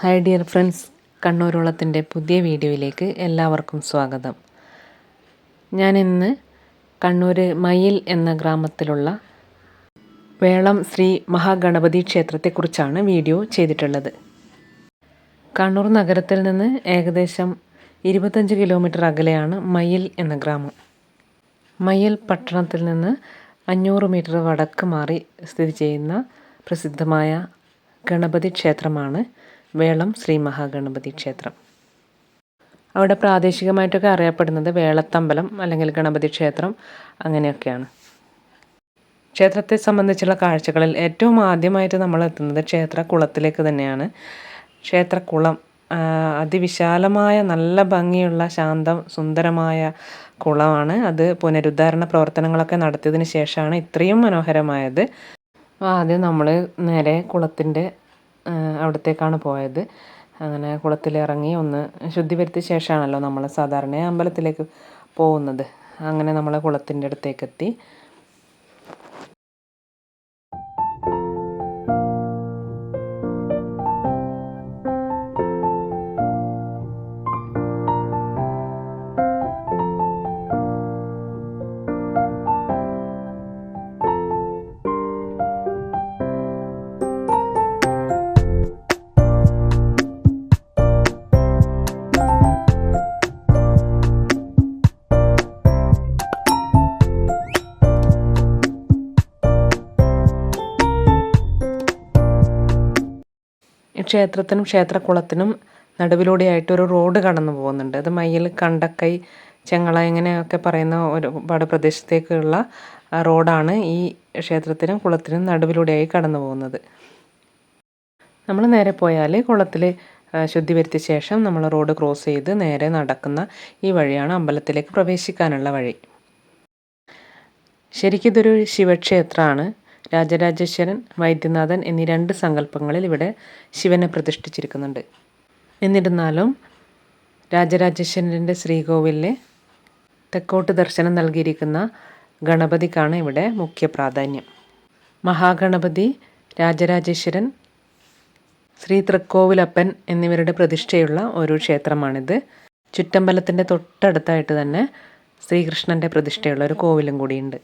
Hi dear friends കണ്ണൂരുളത്തിന്റെ പുതിയ വീഡിയോയിലേക്ക് എല്ലാവർക്കും സ്വാഗതം. ഞാൻ ഇന്ന് കണ്ണൂർ മയിൽ എന്ന ഗ്രാമത്തിലുള്ള വേളം ശ്രീ മഹാഗണപതി ക്ഷേത്രത്തെക്കുറിച്ചാണ് വീഡിയോ ചെയ്തിട്ടുള്ളത്. കണ്ണൂർ നഗരത്തിൽ നിന്ന് ഏകദേശം ഇരുപത്തഞ്ച് കിലോമീറ്റർ അകലെയാണ് മയിൽ എന്ന ഗ്രാമം. മയിൽ പട്ടണത്തിൽ നിന്ന് അഞ്ഞൂറ് മീറ്റർ വടക്ക് മാറി സ്ഥിതി ചെയ്യുന്ന പ്രസിദ്ധമായ ഗണപതി ക്ഷേത്രമാണ് വേളം ശ്രീ മഹാഗണപതി ക്ഷേത്രം. അവിടെ പ്രാദേശികമായിട്ടൊക്കെ അറിയപ്പെടുന്നത് വേളത്തമ്പലം അല്ലെങ്കിൽ ഗണപതി ക്ഷേത്രം അങ്ങനെയൊക്കെയാണ്. ക്ഷേത്രത്തെ സംബന്ധിച്ചുള്ള കാഴ്ചകളിൽ ഏറ്റവും ആദ്യമായിട്ട് നമ്മൾ എത്തുന്നത് ക്ഷേത്ര കുളത്തിലേക്ക് തന്നെയാണ്. ക്ഷേത്രക്കുളം അതിവിശാലമായ നല്ല ഭംഗിയുള്ള ശാന്തം സുന്ദരമായ കുളമാണ്. അത് പുനരുദ്ധാരണ പ്രവർത്തനങ്ങളൊക്കെ നടത്തിയതിന് ശേഷമാണ് ഇത്രയും മനോഹരമായത്. ആദ്യം നമ്മൾ നേരെ കുളത്തിന്റെ അവിടത്തേക്കാണ് പോയത്. അങ്ങനെ കുളത്തിലിറങ്ങി ഒന്ന് ശുദ്ധി വരുത്തിയ ശേഷമാണല്ലോ നമ്മൾ സാധാരണ അമ്പലത്തിലേക്ക് പോകുന്നത്. അങ്ങനെ നമ്മൾ കുളത്തിന്റെ അടുത്തേക്കെത്തി. ക്ഷേത്രത്തിനും ക്ഷേത്രക്കുളത്തിനും നടുവിലൂടെയായിട്ട് ഒരു റോഡ് കടന്നു പോകുന്നുണ്ട്. അത് മയ്യിൽ കണ്ടക്കൈ ചെങ്ങള ഇങ്ങനെയൊക്കെ പറയുന്ന ഒരുപാട് പ്രദേശത്തേക്കുള്ള റോഡാണ് ഈ ക്ഷേത്രത്തിനും കുളത്തിനും നടുവിലൂടെയായി കടന്നു പോകുന്നത്. നമ്മൾ നേരെ പോയാൽ കുളത്തിൽ ശുദ്ധി വരുത്തിയ ശേഷം നമ്മൾ റോഡ് ക്രോസ് ചെയ്ത് നേരെ നടക്കുന്ന ഈ വഴിയാണ് അമ്പലത്തിലേക്ക് പ്രവേശിക്കാനുള്ള വഴി. ശരിക്കും ഇതൊരു ശിവക്ഷേത്രമാണ്. രാജരാജേശ്വരൻ വൈദ്യനാഥൻ എന്നീ രണ്ട് സങ്കല്പങ്ങളിൽ ഇവിടെ ശിവനെ പ്രതിഷ്ഠിച്ചിരിക്കുന്നുണ്ട്. എന്നിരുന്നാലും രാജരാജേശ്വരന്റെ ശ്രീകോവിലിലെ തെക്കോട്ട് ദർശനം നൽകിയിരിക്കുന്ന ഗണപതിക്കാണ് ഇവിടെ മുഖ്യ പ്രാധാന്യം. മഹാഗണപതി രാജരാജേശ്വരൻ ശ്രീ തൃക്കോവിലപ്പൻ എന്നിവരുടെ പ്രതിഷ്ഠയുള്ള ഒരു ക്ഷേത്രമാണിത്. ചുറ്റമ്പലത്തിന്റെ തൊട്ടടുത്തായിട്ട് തന്നെ ശ്രീകൃഷ്ണന്റെ പ്രതിഷ്ഠയുള്ള ഒരു കോവിലും കൂടിയുണ്ട്.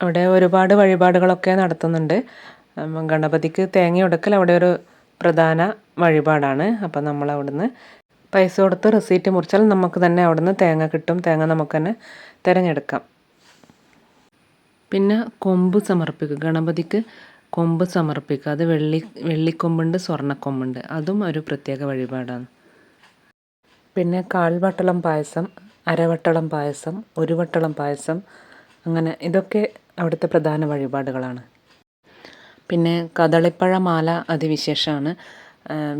അവിടെ ഒരുപാട് വഴിപാടുകളൊക്കെ നടത്തുന്നുണ്ട്. ഗണപതിക്ക് തേങ്ങ ഉടക്കൽ അവിടെ ഒരു പ്രധാന വഴിപാടാണ്. അപ്പം നമ്മൾ അവിടുന്ന് പൈസ കൊടുത്ത് റെസീറ്റ് മുറിച്ചാൽ നമുക്ക് തന്നെ അവിടുന്ന് തേങ്ങ കിട്ടും. തേങ്ങ നമുക്ക് തന്നെ തിരഞ്ഞെടുക്കാം. പിന്നെ കൊമ്പ് സമർപ്പിക്കുക. ഗണപതിക്ക് കൊമ്പ് സമർപ്പിക്കുക. അത് വെള്ളി വെള്ളിക്കൊമ്പുണ്ട് സ്വർണക്കൊമ്പുണ്ട്. അതും ഒരു പ്രത്യേക വഴിപാടാണ്. പിന്നെ കാൽവട്ടളം പായസം അരവട്ടളം പായസം ഒരു വട്ടളം പായസം അങ്ങനെ ഇതൊക്കെ അവിടുത്തെ പ്രധാന വഴിപാടുകളാണ്. പിന്നെ കദളിപ്പഴ മാല അതിവിശേഷമാണ്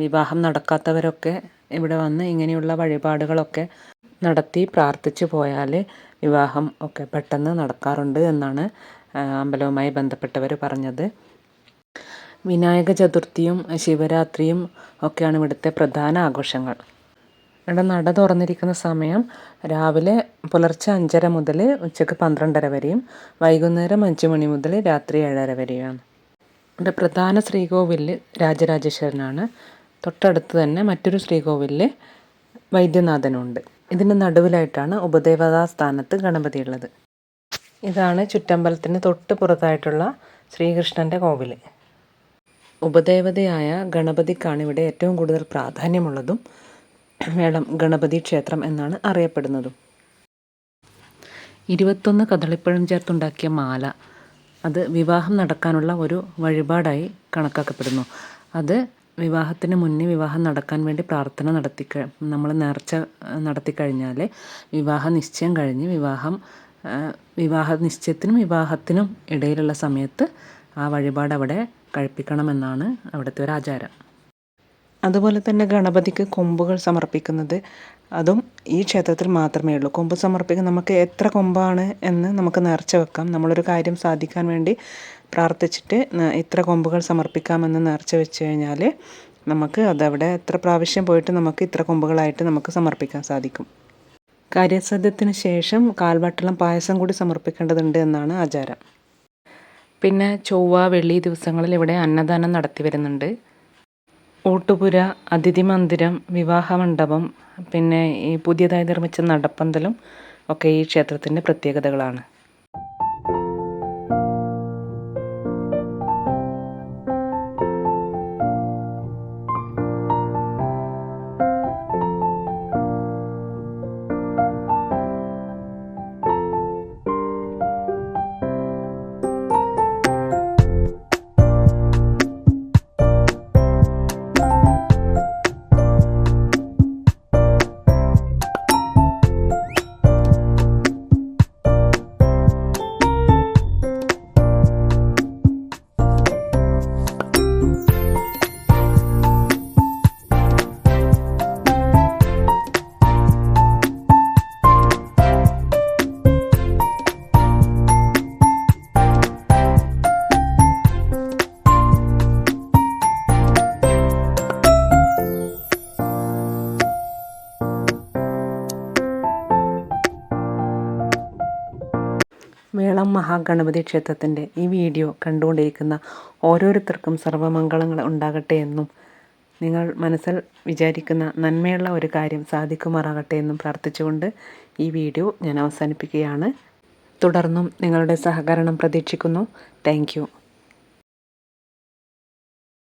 വിവാഹം നടക്കാത്തവരൊക്കെ ഇവിടെ വന്ന് ഇങ്ങനെയുള്ള വഴിപാടുകളൊക്കെ നടത്തി പ്രാർത്ഥിച്ചു പോയാൽ വിവാഹം ഒക്കെ പെട്ടെന്ന് നടക്കാറുണ്ട് എന്നാണ് അമ്പലവുമായി ബന്ധപ്പെട്ടവർ പറഞ്ഞത്. വിനായക ചതുർത്ഥിയും ശിവരാത്രിയും ഒക്കെയാണ് ഇവിടുത്തെ പ്രധാന ആഘോഷങ്ങൾ. ഇവിടെ നട തുറന്നിരിക്കുന്ന സമയം രാവിലെ പുലർച്ചെ അഞ്ചര മുതൽ ഉച്ചയ്ക്ക് പന്ത്രണ്ടര വരെയും വൈകുന്നേരം അഞ്ച് മണി മുതൽ രാത്രി ഏഴര വരെയാണ് ഇവിടെ പ്രധാന ശ്രീകോവിലിൽ രാജരാജേശ്വരനാണ്. തൊട്ടടുത്ത് തന്നെ മറ്റൊരു ശ്രീകോവിലിൽ വൈദ്യനാഥനുണ്ട്. ഇതിന് നടുവിലായിട്ടാണ് ഉപദേവതാ സ്ഥാനത്ത് ഗണപതി ഉള്ളത്. ഇതാണ് ചുറ്റമ്പലത്തിന് തൊട്ട് പുറത്തായിട്ടുള്ള ശ്രീകൃഷ്ണന്റെ കോവിൽ ഉപദേവതയായ ഗണപതിക്കാണ് ഇവിടെ ഏറ്റവും കൂടുതൽ പ്രാധാന്യമുള്ളതും വേളം ഗണപതി ക്ഷേത്രം എന്നാണ് അറിയപ്പെടുന്നത്. ഇരുപത്തൊന്ന് കദളിപ്പഴം ചേർത്തുണ്ടാക്കിയ മാല. അത് വിവാഹം നടക്കാനുള്ള ഒരു വഴിപാടായി കണക്കാക്കപ്പെടുന്നു. അത് വിവാഹത്തിന് മുന്നേ വിവാഹം നടക്കാൻ വേണ്ടി പ്രാർത്ഥന നടത്തി നമ്മൾ നേർച്ച നടത്തി കഴിഞ്ഞാൽ വിവാഹ നിശ്ചയം കഴിഞ്ഞ് വിവാഹം വിവാഹ നിശ്ചയത്തിനും വിവാഹത്തിനും ഇടയിലുള്ള സമയത്ത് ആ വഴിപാട് അവിടെ കഴിപ്പിക്കണമെന്നാണ് അവിടുത്തെ ഒരു ആചാരം. അതുപോലെ തന്നെ ഗണപതിക്ക് കൊമ്പുകൾ സമർപ്പിക്കുന്നത് അതും ഈ ക്ഷേത്രത്തിൽ മാത്രമേ ഉള്ളൂ. കൊമ്പ് സമർപ്പിക്കാൻ നമുക്ക് എത്ര കൊമ്പാണ് എന്ന് നമുക്ക് നേർച്ച വെക്കാം. നമ്മളൊരു കാര്യം സാധിക്കാൻ വേണ്ടി പ്രാർത്ഥിച്ചിട്ട് ഇത്ര കൊമ്പുകൾ സമർപ്പിക്കാമെന്ന് നേർച്ച വെച്ച് കഴിഞ്ഞാൽ നമുക്ക് അതവിടെ എത്ര പ്രാവശ്യം പോയിട്ട് നമുക്ക് ഇത്ര കൊമ്പുകളായിട്ട് നമുക്ക് സമർപ്പിക്കാൻ സാധിക്കും. കാര്യസദ്യത്തിന് ശേഷം കാൽവട്ടളം പായസം കൂടി സമർപ്പിക്കേണ്ടതുണ്ട് എന്നാണ് ആചാരം. പിന്നെ ചൊവ്വ വെള്ളി ദിവസങ്ങളിൽ ഇവിടെ അന്നദാനം നടത്തി വരുന്നുണ്ട്. ഊട്ടുപുര അതിഥി മന്ദിരം വിവാഹ മണ്ഡപം പിന്നെ ഈ പുതിയതായി നിർമ്മിച്ച നടപ്പന്തലും ഒക്കെ ഈ ക്ഷേത്രത്തിന്റെ പ്രത്യേകതകളാണ്. മേളം മഹാഗണപതി ക്ഷേത്രത്തിന്റെ ഈ വീഡിയോ കണ്ടുകൊണ്ടിരിക്കുന്ന ഓരോരുത്തർക്കും സർവമംഗളങ്ങൾ ഉണ്ടാകട്ടെ എന്നും നിങ്ങൾ മനസ്സിൽ വിചാരിക്കുന്ന നന്മയുള്ള ഒരു കാര്യം സാധിക്കുമാറാകട്ടെ എന്നും പ്രാർത്ഥിച്ചുകൊണ്ട് ഈ വീഡിയോ ഞാൻ അവസാനിപ്പിക്കുകയാണ്. തുടർന്നും നിങ്ങളുടെ സഹകരണം പ്രതീക്ഷിക്കുന്നു. താങ്ക്